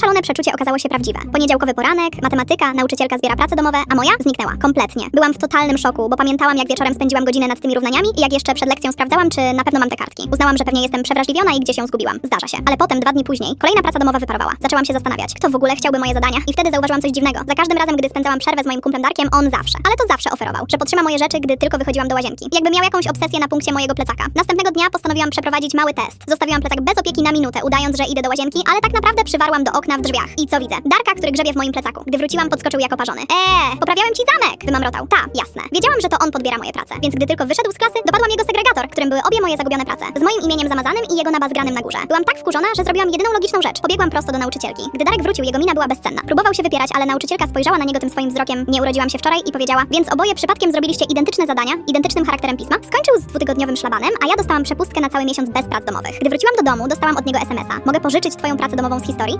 szalone przeczucie okazało się prawdziwe. Poniedziałkowy poranek, matematyka, nauczycielka zbiera prace domowe, a moja zniknęła. Kompletnie. Byłam w totalnym szoku, bo pamiętałam, jak wieczorem spędziłam godzinę nad tymi równaniami i jak jeszcze przed lekcją sprawdzałam, czy na pewno mam te kartki. Uznałam, że pewnie jestem przewrażliwiona i gdzieś ją zgubiłam. Zdarza się. Ale potem, dwa dni później, kolejna praca domowa wyparowała. Zaczęłam się zastanawiać, kto w ogóle chciałby moje zadania. I wtedy zauważyłam coś dziwnego. Za każdym razem, gdy spędzałam przerwę z moim kumplem Darkiem, on zawsze, ale to zawsze oferował, że potrzyma moje rzeczy, gdy tylko wychodziłam do łazienki. Jakby miał jakąś obsesję na punkcie mojego plecaka. Następnego dnia postanowiłam przeprowadzić mały test. Zostawiłam plecak bez opieki na minutę, udając, że idę do łazienki, ale tak naprawdę przywarłam do okna w drzwiach. I co widzę? Darka, który grzebie w moim plecaku. Gdy wróciłam, podskoczył jako parzony. Eee, poprawiałem ci zamek! Wymamrotał. Ta, jasne. Wiedziałam, że to on podbiera moje prace, więc gdy tylko wyszedł z klasy, dopadłam jego segregator, którym były obie moje zagubione prace. Z moim imieniem zamazanym i jego nabazgranym na górze. Byłam tak wkurzona, że zrobiłam jedyną logiczną rzecz. Pobiegłam prosto do nauczycielki. Gdy Darek wrócił, jego mina była bezcenna. Próbował się wypierać, ale nauczycielka spojrzała na niego tym swoim wzrokiem. Nie urodziłam się wczoraj i powiedziała, więc oboje przypadkiem zrobiliście identyczne zadania, identycznym charakterem pisma. Skończył z dwutygodniowym szlabanem, a ja dostałam przepustkę na cały miesiąc bez prac domowych. Gdy wróciłam do domu, dostałam od niego SMS-a. Mogę pożyczyć twoją pracę domową z historii?